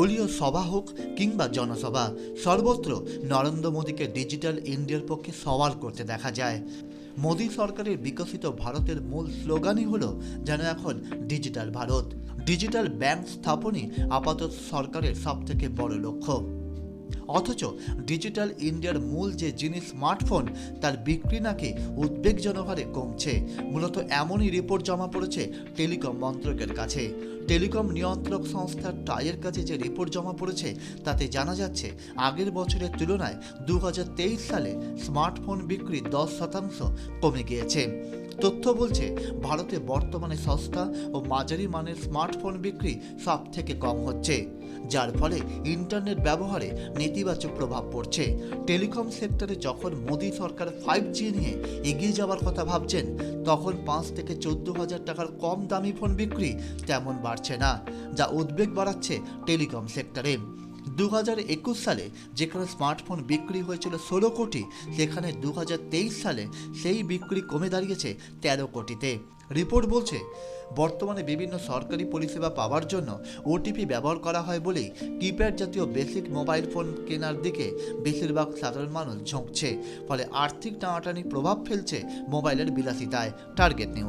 দলীয় সভা হোক কিংবা জনসভা, সর্বত্র নরেন্দ্র মোদীকে ডিজিটাল ইন্ডিয়ার পক্ষে সওয়াল করতে দেখা যায়। মোদী সরকারের বিকশিত ভারতের মূল স্লোগানই হল যেন এখন ডিজিটাল ভারত। ডিজিটাল ব্যাংক স্থাপনই আপাতত সরকারের সবথেকে বড় লক্ষ্য। অথচ ডিজিটাল ইন্ডিয়ার মূল যে জিনিস স্মার্টফোন, তার বিক্রি নাকি উদ্বেগজনক হারে কমছে। মূলত এমনই রিপোর্ট জমা পড়েছে টেলিকম মন্ত্রকের কাছে। টেলিকম নিয়ন্ত্রক সংস্থার টাইয়ের কাছে যে রিপোর্ট জমা পড়েছে, তাতে জানা যাচ্ছে, আগের বছরের তুলনায় দু হাজার তেইশ সালে স্মার্টফোন বিক্রি দশ শতাংশ কমে গিয়েছে। তথ্য বলছে, ভারতে বর্তমানে সস্তা ও মাঝারি মানের স্মার্টফোন বিক্রি সব থেকে কম হচ্ছে। যার ফলে ইন্টারনেট ব্যবহারে নেতিবাচক প্রভাব পড়ছে। টেলিকম সেক্টরে যখন মোদী সরকার ফাইভ জি নিয়ে এগিয়ে যাওয়ার কথা ভাবছেন, তখন পাঁচ থেকে চোদ্দ হাজার টাকার কম দামি ফোন বিক্রি তেমন বাড়ছে না, যা উদ্বেগ বাড়াচ্ছে টেলিকম সেক্টরে। দু সালে যেখানে স্মার্টফোন বিক্রি হয়েছিল ষোলো কোটি, সেখানে দু হাজার তেইশ সালে সেই বিক্রি কমে দাঁড়িয়েছে তেরো কোটিতে। রিপোর্ট বলছে, বর্তমানে বিভিন্ন সরকারি পরিষেবা পাওয়ার জন্য ওটিপি ব্যবহার করা হয় বলেই কিপ্যাড জাতীয় বেসিক মোবাইল ফোন কেনার দিকে বেশিরভাগ সাধারণ মানুষ ঝুঁকছে, ফলে আর্থিক টানাটানি প্রভাব ফেলছে মোবাইলের বিলাসিতায়। Target news.